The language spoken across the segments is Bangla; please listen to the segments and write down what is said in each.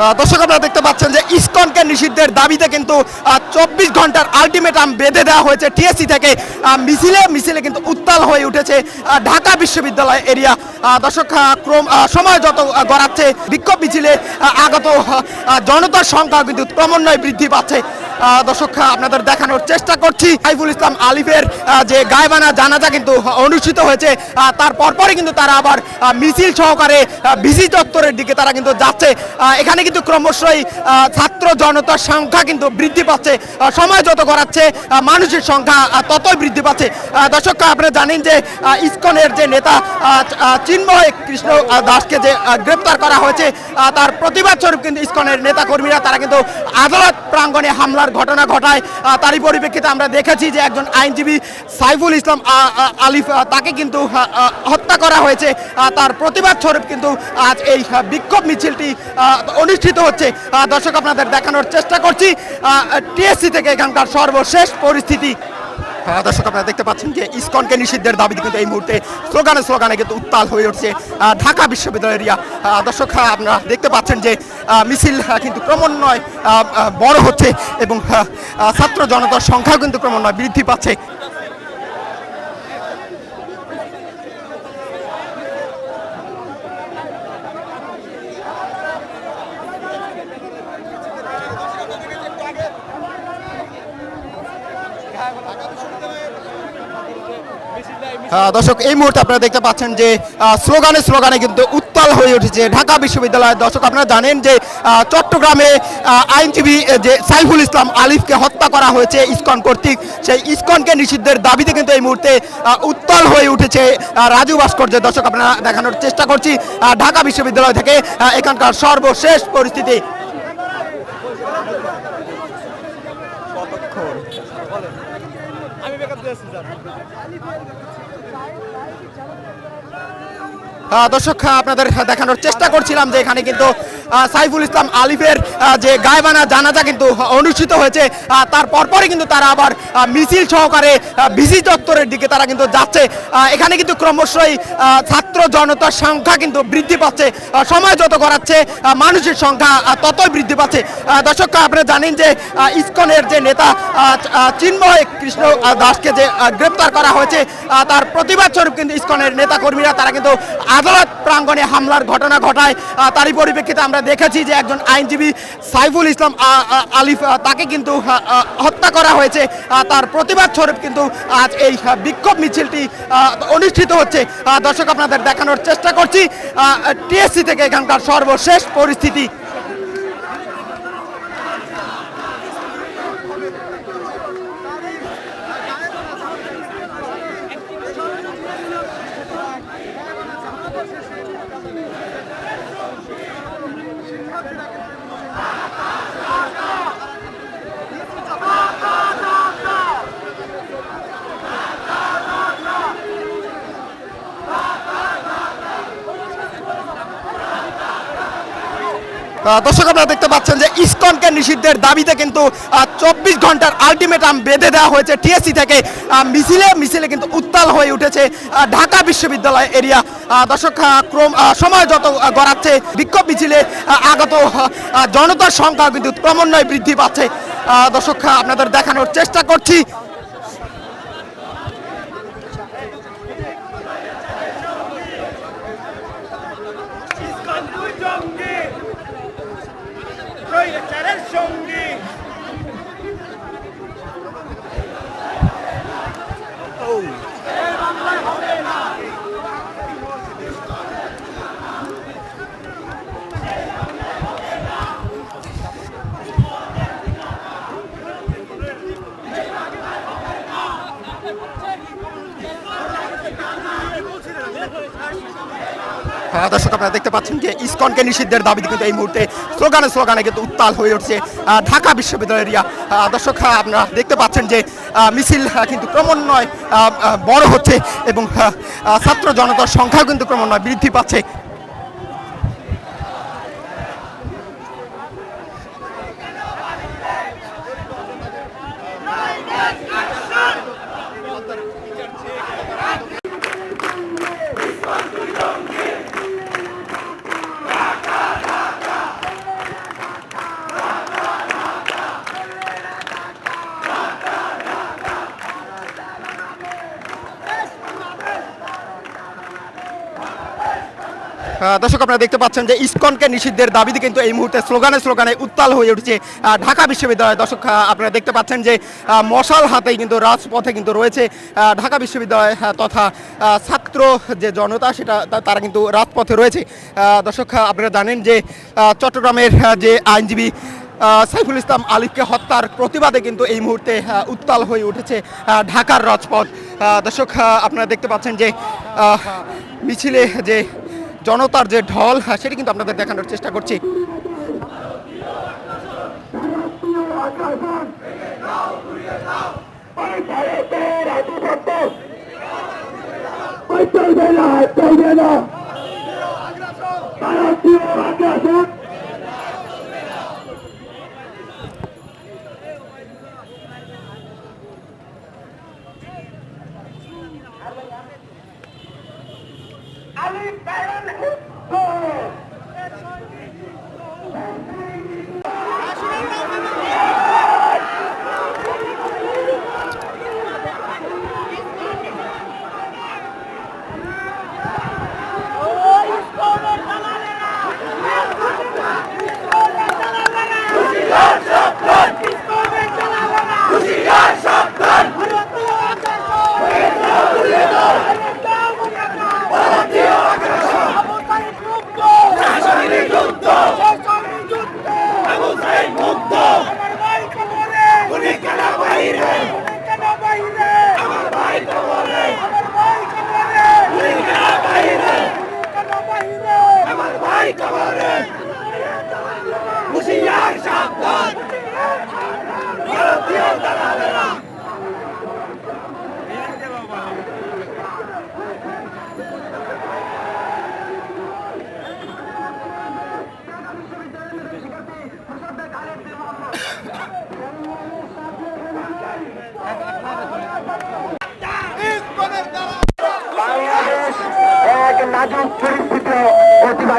দর্শক, আপনারা দেখতে পাচ্ছেন যে ইস্কনকে নিষিদ্ধের দাবিতে কিন্তু চব্বিশ ঘণ্টার আলটিমেটাম বেঁধে দেওয়া হয়েছে টিএসসি থেকে। মিছিলে মিছিলে কিন্তু উত্তাল হয়ে উঠেছে ঢাকা বিশ্ববিদ্যালয় এরিয়া। দর্শক ক্রম সময় যত গড়াচ্ছে, বিক্ষোভ মিছিলে আগত জনতার সংখ্যা কিন্তু ক্রমান্বয়ে বৃদ্ধি পাচ্ছে। দর্শক আপনাদের দেখানোর চেষ্টা করছি সাইফুল ইসলাম আলিফের যে গায়বানা জানাজা কিন্তু অনুষ্ঠিত হয়েছে। তার পরপরই কিন্তু তারা আবার মিছিল সহকারে বিসি চত্বরের দিকে তারা কিন্তু যাচ্ছে। এখানে কিন্তু ক্রমশই ছাত্র জনতার সংখ্যা কিন্তু বৃদ্ধি পাচ্ছে সময় যত গড়াচ্ছে মানুষের সংখ্যা ততই বৃদ্ধি পাচ্ছে। দর্শক, আপনারা জানেন যে ইসকনের যে নেতা চিন্ময় কৃষ্ণ দাসকে যে গ্রেপ্তার করা হয়েছে তার প্রতিবাদ স্বরূপ কিন্তু ইসকনের নেতা কর্মীরা তারা কিন্তু আদালত প্রাঙ্গণে হামলার ঘটনা ঘটায়। তারই পরিপ্রেক্ষিতে আমরা দেখেছি যে একজন আইনজীবী সাইফুল ইসলাম আলিফ তাকে কিন্তু হত্যা করা হয়েছে। তার প্রতিবাদ স্বরূপ কিন্তু আজ এই বিক্ষোভ মিছিলটি অনুষ্ঠিত হচ্ছে। দর্শক, আপনাদের দেখানোর চেষ্টা করছি। টিএসসি থেকে এখানকার সর্বশেষ পরিস্থিতি। দর্শক, আপনারা দেখতে পাচ্ছেন যে ইসকনকে নিষিদ্ধের দাবি কিন্তু এই মুহূর্তে স্লোগানে স্লোগানে কিন্তু উত্তাল হয়ে উঠছে ঢাকা বিশ্ববিদ্যালয়ের দর্শক আপনারা দেখতে পাচ্ছেন যে মিছিল কিন্তু ক্রমান্বয় বড় হচ্ছে এবং ছাত্র জনতার সংখ্যাও কিন্তু ক্রমান্বয় বৃদ্ধি পাচ্ছে। দর্শক এই মুহূর্তে আপনারা দেখতে পাচ্ছেন যে স্লোগানে স্লোগানে কিন্তু উত্তাল হয়ে উঠেছে ঢাকা বিশ্ববিদ্যালয়ের দর্শক আপনারা জানেন যে চট্টগ্রামে আইনজীবী যে সাইফুল ইসলাম আলিফকে হত্যা করা হয়েছে ইসকন কর্তৃক। সেই ইসকনকে নিষিদ্ধের দাবিতে কিন্তু এই মুহূর্তে উত্তাল হয়ে উঠেছে রাজু ভাস্কর্য। দর্শক আপনারা দেখানোর চেষ্টা করছি ঢাকা বিশ্ববিদ্যালয় থেকে এখানকার সর্বশেষ পরিস্থিতি। আহ, দর্শক আহ, আপনাদের দেখানোর চেষ্টা করছিলাম যে এখানে কিন্তু সাইফুল ইসলাম আলিফের যে গায়বানা জানাজা কিন্তু অনুষ্ঠিত হয়েছে তার পরপরই কিন্তু তারা আবার মিছিল সহকারে বিসি চত্বরের দিকে তারা কিন্তু যাচ্ছে। এখানে কিন্তু ক্রমশই ছাত্র জনতার সংখ্যা কিন্তু বৃদ্ধি পাচ্ছে। সময় যত গড়াচ্ছে মানুষের সংখ্যা ততই বৃদ্ধি পাচ্ছে। দর্শক, আপনারা জানেন যে ইসকনের যে নেতা চিন্ময় কৃষ্ণ দাসকে যে গ্রেপ্তার করা হয়েছে তার প্রতিবাদ স্বরূপ কিন্তু ইসকনের নেতা কর্মীরা তারা কিন্তু আদালত প্রাঙ্গণে হামলার ঘটনা ঘটায়। তারই পরিপ্রেক্ষিতে আমরা দেখেছি যে একজন আইনজীবী সাইফুল ইসলাম আলিফ তাকে কিন্তু হত্যা করা হয়েছে। তার প্রতিবাদ স্বরূপ কিন্তু আজ এই বিক্ষোভ মিছিলটি অনুষ্ঠিত হচ্ছে। দর্শক, আপনাদের দেখানোর চেষ্টা করছি। টিএসসি থেকে এখানকার সর্বশেষ পরিস্থিতি। দর্শক, আপনারা দেখতে পাচ্ছেন যে ইসকনকে নিষিদ্ধের দাবিতে কিন্তু চব্বিশ ঘণ্টার আলটিমেটাম বেঁধে দেওয়া হয়েছে টিএসসি থেকে। মিছিলে মিছিলে কিন্তু উত্তাল হয়ে উঠেছে ঢাকা বিশ্ববিদ্যালয় এরিয়া। দর্শক ক্রম সময় যত গড়াচ্ছে, বিক্ষোভ মিছিলে আগত জনতার সংখ্যা কিন্তু ক্রমান্বয়ে বৃদ্ধি পাচ্ছে। দর্শক আপনাদের দেখানোর চেষ্টা করছি। দর্শক, আপনারা দেখতে পাচ্ছেন যে ইসকনকে নিষিদ্ধের দাবিতে কিন্তু এই মুহূর্তে স্লোগানে স্লোগানে কিন্তু উত্তাল হয়ে উঠছে ঢাকা বিশ্ববিদ্যালয়ের ইয়া। দর্শক আপনারা দেখতে পাচ্ছেন যে মিছিল কিন্তু ক্রমান্বয়ে বড় হচ্ছে এবং ছাত্র জনতার সংখ্যা কিন্তু ক্রমান্বয়ে বৃদ্ধি পাচ্ছে। দর্শক, আপনারা দেখতে পাচ্ছেন যে ইসকনকে নিষিদ্ধের দাবিতে কিন্তু এই মুহূর্তে স্লোগানে স্লোগানে উত্তাল হয়ে উঠেছে ঢাকা বিশ্ববিদ্যালয়। দর্শক আপনারা দেখতে পাচ্ছেন যে মশাল হাতেই কিন্তু রাজপথে কিন্তু রয়েছে ঢাকা বিশ্ববিদ্যালয় তথা ছাত্র যে জনতা, সেটা তারা কিন্তু রাজপথে রয়েছে। দর্শক আপনারা জানেন যে চট্টগ্রামের যে আইনজীবী সাইফুল ইসলাম আলিফকে হত্যার প্রতিবাদে কিন্তু এই মুহূর্তে উত্তাল হয়ে উঠেছে ঢাকার রাজপথ। দর্শক আপনারা দেখতে পাচ্ছেন যে মিছিলে যে জনতার যে ঢল আহ, সেটি কিন্তু আপনাদের দেখানোর চেষ্টা করছি। চলবে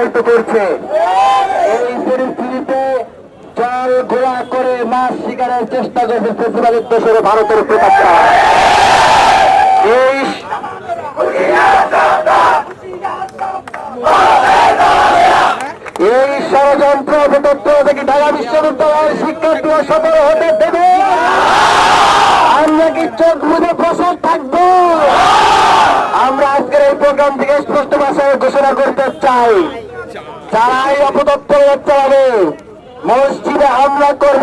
অতিবাহিত করছে। এই পরিস্থিতিতে জল ঘোলা করে মাছ শিকারের চেষ্টা করছে ফেসিবাদের দেশের ভারতের প্রতাপটা এই ষড়যন্ত্র অপতত্ত্ব থেকে ঢাকা বিশ্ববিদ্যালয়ের শিক্ষার্থীরা সফল হতে দেবে। আমরা কি চোখ মুখে বসে থাকব? আমরা আজকের এই প্রোগ্রাম থেকে স্পষ্ট ভাষায় ঘোষণা করতে চাই। যারা এই অপতত্ত্ব চালাবে। মসজিদে হামলা করবে।